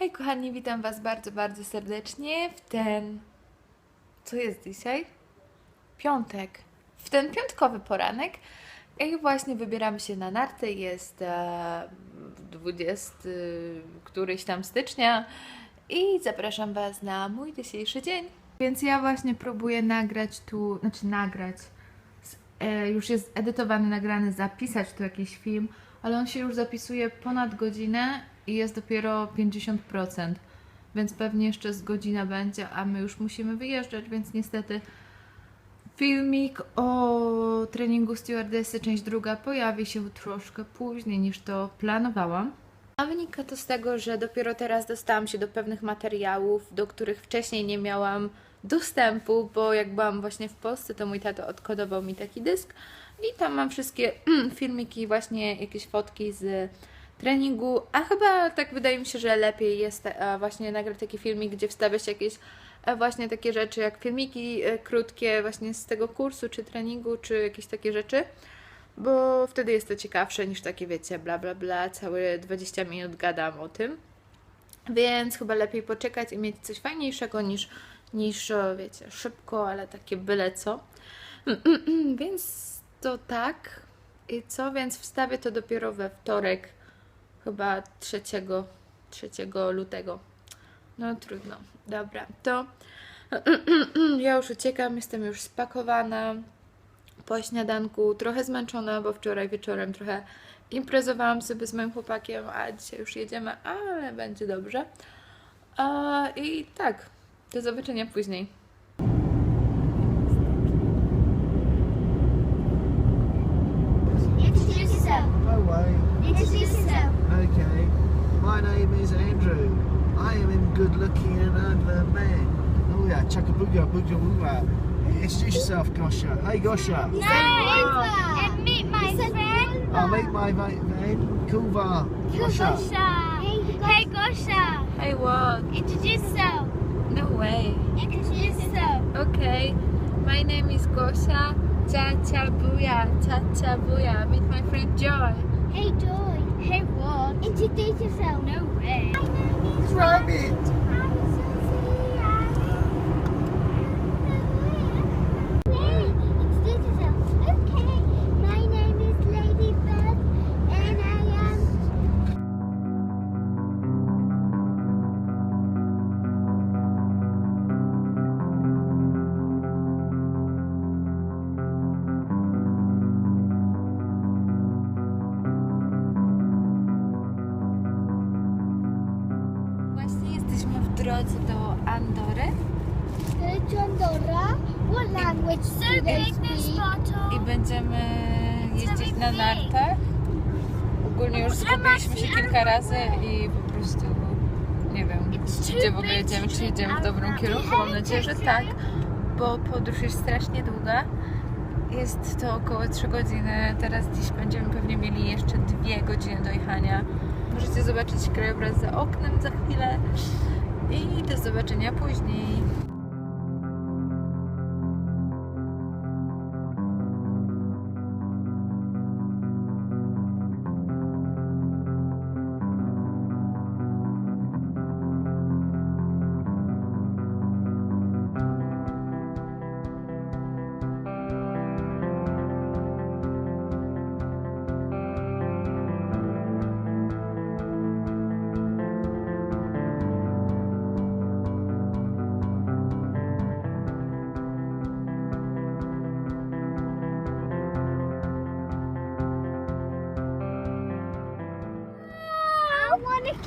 Hej kochani, witam Was bardzo, bardzo serdecznie w ten... Co jest dzisiaj? Piątek. W ten piątkowy poranek. I właśnie wybieramy się na narty. Jest e, 20 któryś tam stycznia i zapraszam Was na mój dzisiejszy dzień. Więc ja właśnie próbuję nagrać tu, znaczy nagrać, e, już jest edytowany, nagrany, zapisać tu jakiś film, ale on się już zapisuje ponad godzinę i jest dopiero 50%, więc pewnie jeszcze z godzina będzie, a my już musimy wyjeżdżać, więc niestety filmik o treningu stewardessy, część druga, pojawi się troszkę później niż to planowałam. A wynika to z tego, że dopiero teraz dostałam się do pewnych materiałów, do których wcześniej nie miałam dostępu, bo jak byłam właśnie w Polsce, to mój tato odkodował mi taki dysk i tam mam wszystkie filmiki, właśnie jakieś fotki z treningu, a chyba tak wydaje mi się, że lepiej jest e, właśnie nagrać taki filmik, gdzie wstawia się jakieś e, właśnie takie rzeczy, jak filmiki e, krótkie właśnie z tego kursu, czy treningu, czy jakieś takie rzeczy, bo wtedy jest to ciekawsze niż takie, wiecie, bla bla bla, całe 20 minut gadam o tym. Więc chyba lepiej poczekać i mieć coś fajniejszego niż, niż wiecie, szybko, ale takie byle co. Więc to tak. I co? Więc wstawię to dopiero we wtorek, chyba 3, 3 lutego. No trudno. Dobra, to ja już uciekam, jestem już spakowana po śniadanku, trochę zmęczona, bo wczoraj wieczorem trochę imprezowałam sobie z moim chłopakiem, a dzisiaj już jedziemy, ale będzie dobrze. I tak, do zobaczenia później. I am a good looking and I'm the man. Oh yeah, chaka booga booga wooga. Introduce yourself, Gosha. Hey Gosha. No, and meet my friend. I'll meet my mate man. Kulva. Gosha. Hey, Gosha. Hey, what? Introduce yourself. No way. Introduce yourself. Okay, my name is Gosha. Cha cha booya, cha cha booya. Meet my friend Joy. Hey, Joy. Hey, what? Introduce yourself. No away. Rabbit! Drodze do Andory Pandora. What language do they speak? i będziemy jeździć na nartach. Ogólnie już zgubiliśmy się kilka razy i po prostu nie wiem, gdzie w ogóle jedziemy, czy jedziemy w dobrym kierunku. Mam nadzieję, że tak, bo podróż jest strasznie długa. Jest to około 3 godziny. Teraz dziś będziemy pewnie mieli jeszcze 2 godziny do jechania. Możecie zobaczyć krajobraz za oknem za chwilę i do zobaczenia później.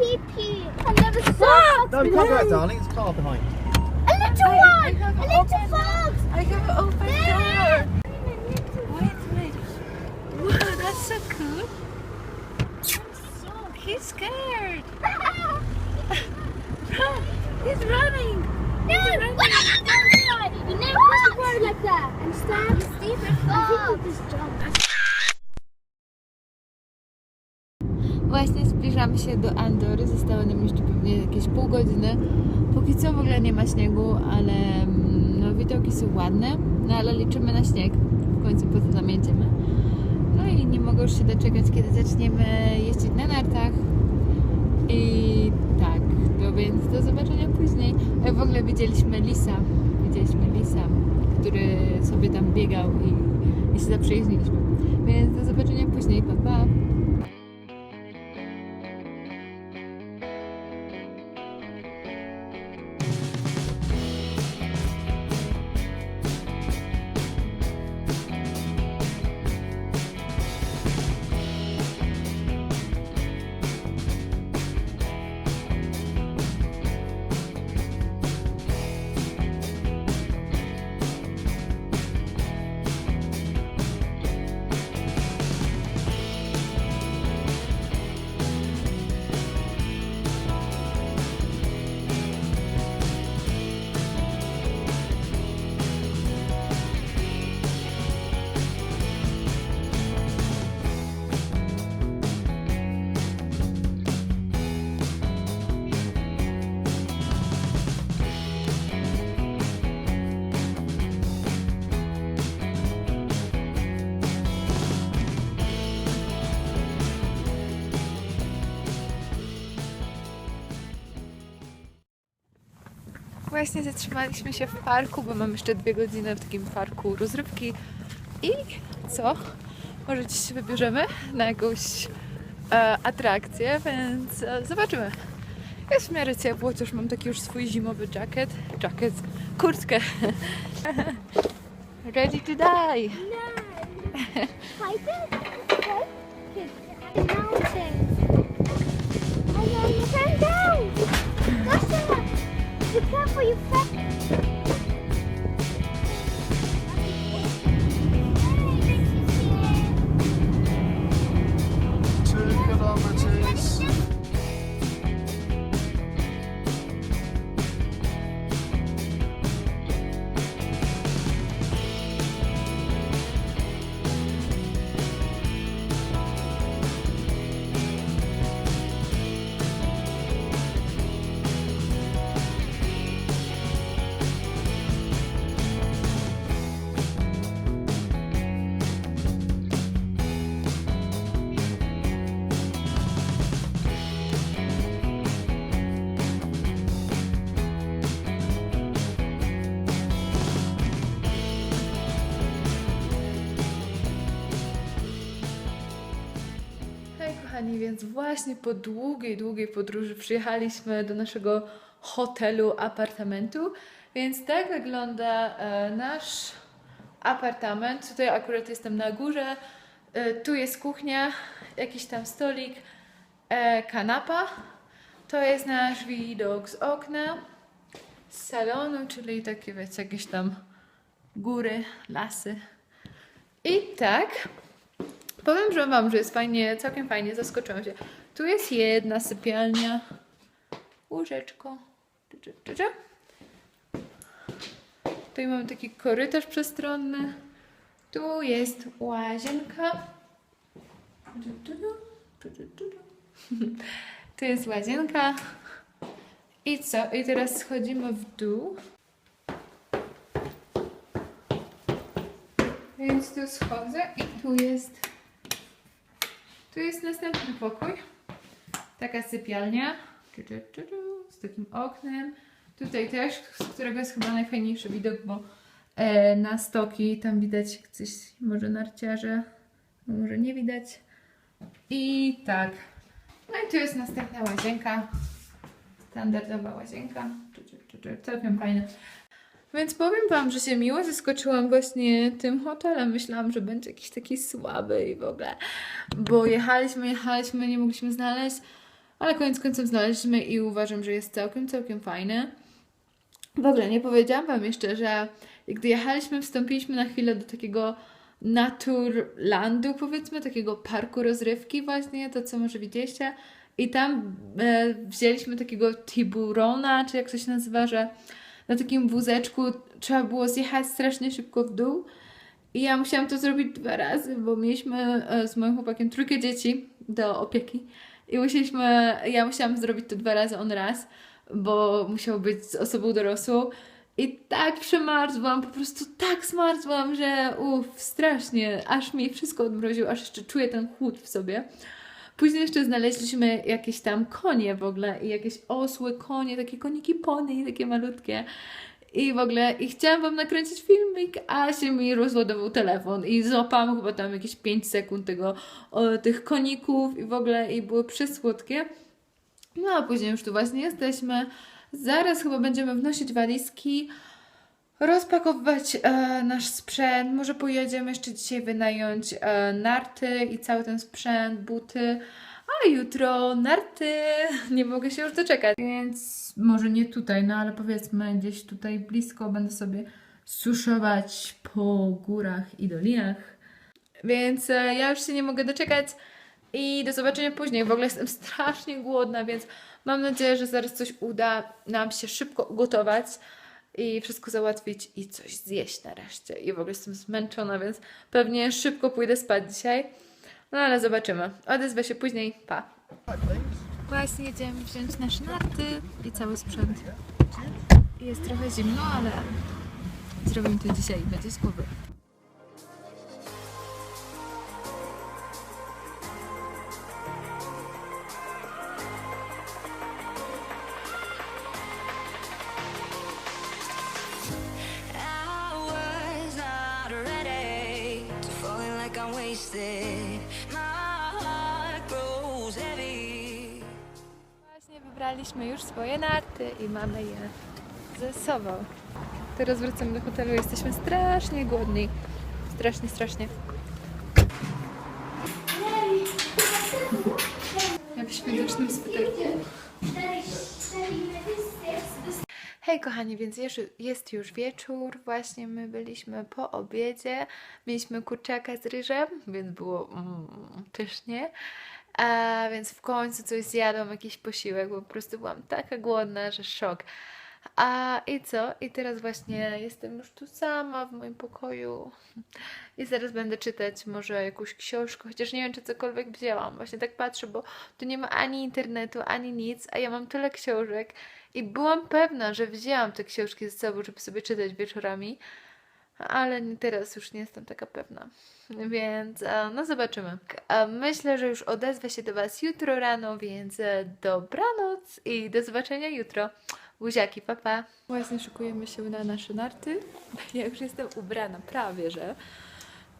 pee pee. I never saw ah! No, you can't go darling. There's a car behind. A little I, one! I a little open, fox! I have an open yeah. door. Wait, wait. Wow, that's so cool. So... He's scared. He's running. No, He's running. when I You never cross like that. I'm stabbed. Steve, I think this jump. Zbliżamy się do Andory. Zostało nam jeszcze pewnie jakieś pół godziny. Póki co w ogóle nie ma śniegu, ale mm, no, widoki są ładne. No ale liczymy na śnieg. W końcu po co tam jedziemy. No i nie mogę już się doczekać, kiedy zaczniemy jeździć na nartach. I tak, do drodze widzieliśmy lisa. Widzieliśmy lisa, który sobie tam biegał i, i się zaprzyjaźniliśmy. Więc do zobaczenia później. Pa, pa. Właśnie zatrzymaliśmy się w parku, bo mam jeszcze dwie godziny w takim parku rozrywki. I co? Może dziś się wybierzemy na jakąś e, atrakcję, więc e, zobaczymy. Jest w miarę ciepło, chociaż mam taki już swój zimowy jacket. Jacket, kurtkę. Ready to die! Oh no, Be careful, you fat... kochani, więc właśnie po długiej, długiej podróży przyjechaliśmy do naszego hotelu, apartamentu. Więc tak wygląda e, nasz apartament. Tutaj akurat jestem na górze. E, tu jest kuchnia, jakiś tam stolik, e, kanapa. To jest nasz widok z okna, z salonu, czyli takie wiecie, jakieś tam góry, lasy. I tak, Powiem że Wam, że jest fajnie, całkiem fajnie, zaskoczyłam się. Tu jest jedna sypialnia, łóżeczko. Tutaj mamy taki korytarz przestronny. Tu jest łazienka. Tu jest łazienka. I co? I teraz schodzimy w dół. Więc tu schodzę i tu jest tu jest następny pokój. Taka sypialnia. Z takim oknem. Tutaj też, z którego jest chyba najfajniejszy widok, bo e, na stoki tam widać coś, może narciarze, może nie widać. I tak. No i tu jest następna łazienka. Standardowa łazienka. Całkiem fajne. Więc powiem Wam, że się miło zaskoczyłam właśnie tym hotelem. Myślałam, że będzie jakiś taki słaby i w ogóle. Bo jechaliśmy, jechaliśmy, nie mogliśmy znaleźć, ale koniec końców znaleźliśmy i uważam, że jest całkiem, całkiem fajny. W ogóle nie powiedziałam Wam jeszcze, że gdy jechaliśmy, wstąpiliśmy na chwilę do takiego Naturlandu, powiedzmy, takiego parku rozrywki właśnie, to co może widzieliście. I tam e, wzięliśmy takiego Tiburona, czy jak to się nazywa, że na takim wózeczku trzeba było zjechać strasznie szybko w dół. I ja musiałam to zrobić dwa razy, bo mieliśmy e, z moim chłopakiem trójkę dzieci do opieki. I musieliśmy, ja musiałam zrobić to dwa razy, on raz, bo musiał być z osobą dorosłą. I tak przemarzłam, po prostu tak zmarzłam, że uff, strasznie, aż mi wszystko odmroziło, aż jeszcze czuję ten chłód w sobie. Później jeszcze znaleźliśmy jakieś tam konie w ogóle i jakieś osły, konie, takie koniki pony, takie malutkie. I w ogóle, i chciałam Wam nakręcić filmik, a się mi rozładował telefon i złapałam chyba tam jakieś 5 sekund tego, o, tych koników i w ogóle, i były przesłodkie. No a później już tu właśnie jesteśmy. Zaraz chyba będziemy wnosić walizki, rozpakowywać e, nasz sprzęt. Może pojedziemy jeszcze dzisiaj wynająć e, narty i cały ten sprzęt, buty. A jutro narty. Nie mogę się już doczekać. Więc może nie tutaj, no ale powiedzmy gdzieś tutaj blisko będę sobie suszować po górach i dolinach. Więc e, ja już się nie mogę doczekać. I do zobaczenia później. W ogóle jestem strasznie głodna, więc mam nadzieję, że zaraz coś uda nam się szybko ugotować i wszystko załatwić i coś zjeść nareszcie. I w ogóle jestem zmęczona, więc pewnie szybko pójdę spać dzisiaj. No ale zobaczymy. Odezwę się później. Pa. Właśnie jedziemy wziąć nasze narty i cały sprzęt. Jest trochę zimno, ale zrobimy to dzisiaj i będzie z My heart. Właśnie wybraliśmy już swoje narty i mamy je ze sobą. Teraz wracamy do hotelu, jesteśmy strasznie głodni. Strasznie, strasznie. Jak w świątecznym sweterku. Hej kochani, więc jest już wieczór, właśnie my byliśmy po obiedzie, mieliśmy kurczaka z ryżem, więc było mm, pysznie, a więc w końcu coś zjadłam, jakiś posiłek, bo po prostu byłam taka głodna, że szok. A i co? I teraz właśnie jestem już tu sama w moim pokoju i zaraz będę czytać może jakąś książkę, chociaż nie wiem, czy cokolwiek wzięłam. Właśnie tak patrzę, bo tu nie ma ani internetu, ani nic, a ja mam tyle książek i byłam pewna, że wzięłam te książki ze sobą, żeby sobie czytać wieczorami, ale teraz już nie jestem taka pewna. Więc e, no zobaczymy. A Myślę, że już odezwę się do Was jutro rano, więc e, dobranoc i do zobaczenia jutro. Buziaki, papa. Właśnie szykujemy się na nasze narty. Ja już jestem ubrana, prawie że.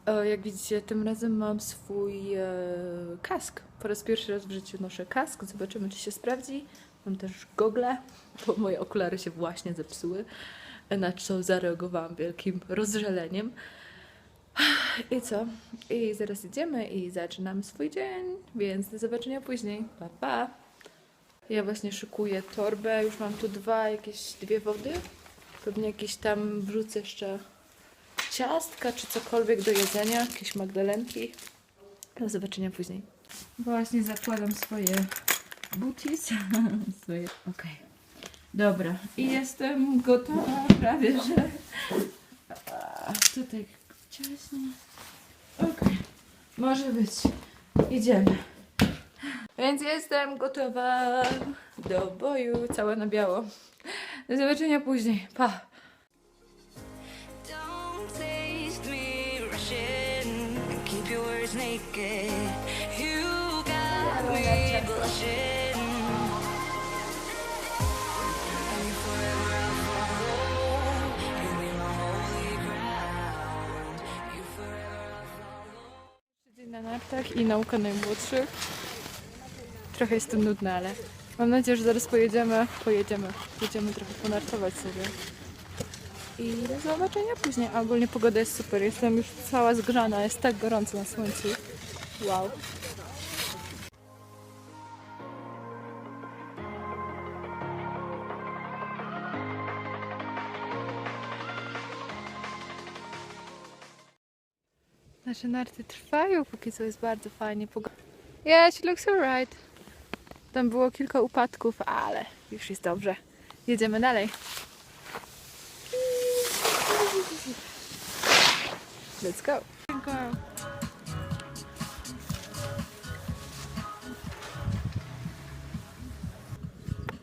E, Jak widzicie, tym razem mam swój e, kask. Po raz pierwszy raz w życiu noszę kask. Zobaczymy, czy się sprawdzi. Mam też gogle, bo moje okulary się właśnie zepsuły, na co zareagowałam wielkim rozżaleniem. I co? I zaraz idziemy i zaczynamy swój dzień, więc do zobaczenia później. Pa, pa! Ja właśnie szykuję torbę, już mam tu dwa, jakieś dwie wody. Pewnie jakieś tam wrzucę jeszcze ciastka czy cokolwiek do jedzenia, jakieś magdalenki. Do zobaczenia później. Właśnie zakładam swoje swoje, okej. Dobra, i jestem gotowa prawie, że... Tutaj ciaśnie. Okej, może być. Idziemy. Więc jestem gotowa do boju, cała na biało. Do zobaczenia później. Pa! Naked. You Dzień na nartach i nauka najmłodszych. Trochę jest to nudne, ale mam nadzieję, że zaraz pojedziemy. Pojedziemy. Jedziemy trochę ponartować sobie. I do zobaczenia później. A ogólnie pogoda jest super. Jestem już cała zgrzana. Jest tak gorąco na słońcu. Wow. Nasze narty trwają, póki co jest bardzo fajnie. Yeah, she looks alright. Tam było kilka upadków, ale już jest dobrze. Jedziemy dalej. Let's go.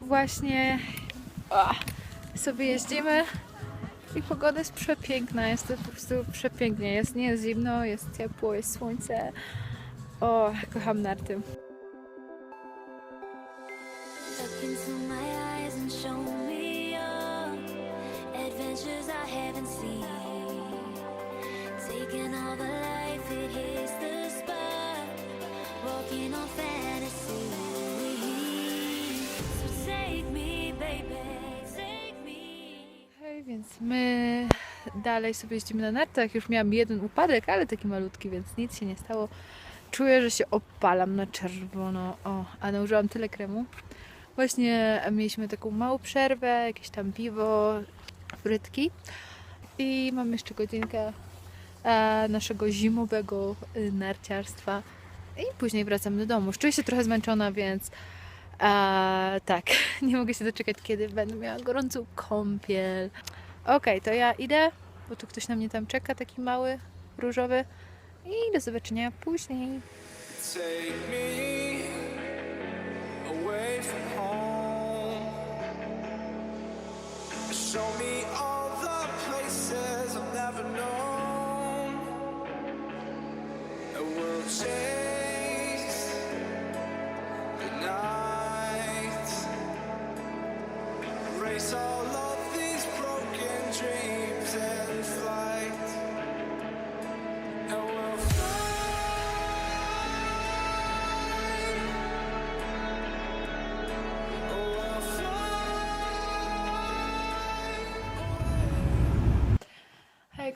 Właśnie sobie jeździmy i pogoda jest przepiękna, jest to po prostu przepięknie. Jest nie jest zimno, jest ciepło, jest słońce. O, kocham narty. Dalej sobie jeździmy na nartach. Już miałam jeden upadek, ale taki malutki, więc nic się nie stało. Czuję, że się opalam na czerwono. O, a nałożyłam tyle kremu. Właśnie mieliśmy taką małą przerwę, jakieś tam piwo, frytki. I mam jeszcze godzinkę e, naszego zimowego y, narciarstwa. I później wracam do domu. Czuję się trochę zmęczona, więc e, tak, nie mogę się doczekać, kiedy będę miała gorącą kąpiel. Okej, to ja idę, bo tu ktoś na mnie tam czeka, taki mały, różowy. I do zobaczenia później.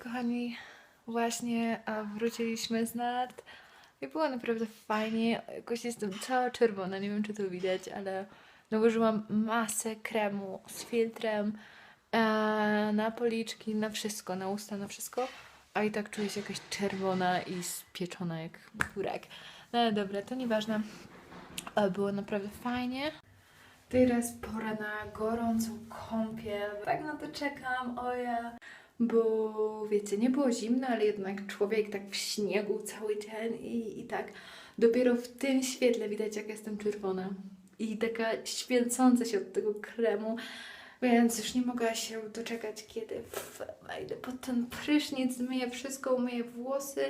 Kochani, właśnie wróciliśmy z nart i było naprawdę fajnie. Jakoś jestem cała czerwona, nie wiem czy to widać, ale nałożyłam masę kremu z filtrem e, na policzki, na wszystko, na usta, na wszystko. A i tak czuję się jakaś czerwona i spieczona jak burek. No ale dobra, to nieważne. A, Było naprawdę fajnie. Teraz pora na gorącą kąpiel. Tak na to czekam, o ja. Bo wiecie, nie było zimno, ale jednak człowiek tak w śniegu cały dzień i, i tak dopiero w tym świetle widać, jak jestem czerwona. I taka świecąca się od tego kremu. Więc już nie mogę się doczekać, kiedy wejdę pod ten prysznic, myję wszystko, myję włosy,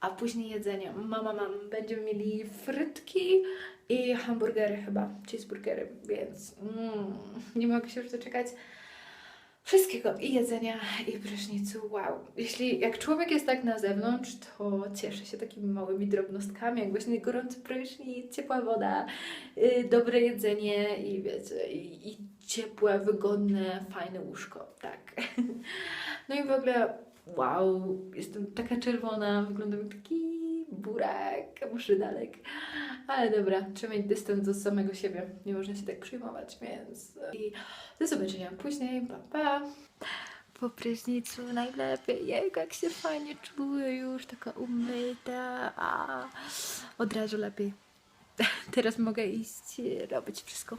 a później jedzenie. Mama, mam, będziemy mieli frytki i hamburgery chyba, cheeseburgery, więc mm, nie mogę się już doczekać wszystkiego i jedzenia i prysznicu. Wow. Jeśli jak człowiek jest tak na zewnątrz, to cieszy się takimi małymi drobnostkami, jak właśnie gorący prysznic, ciepła woda, yy, dobre jedzenie i wiecie, i, i ciepłe, wygodne, fajne łóżko. Tak. No i w ogóle wow, jestem taka czerwona, wyglądam jak taki burek, brzydalek. Ale dobra, trzeba mieć dystans do samego siebie. Nie można się tak przyjmować, więc... I do zobaczenia później, pa pa. Po prysznicu najlepiej, Jejku, jak się fajnie czuję już, taka umyta, a od razu lepiej. Teraz mogę iść robić wszystko.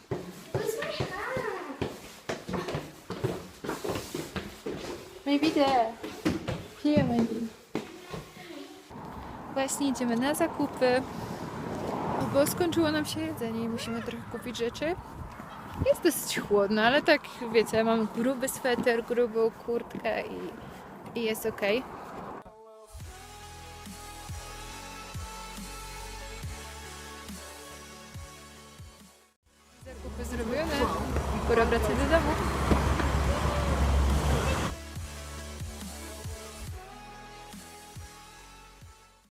Maybe there. Here maybe. Właśnie idziemy na zakupy, bo skończyło nam się jedzenie i musimy trochę kupić rzeczy. Jest dosyć chłodno, ale tak wiecie, mam gruby sweter, grubą kurtkę i, i jest ok. Zakupy zrobione. Pora wracać do.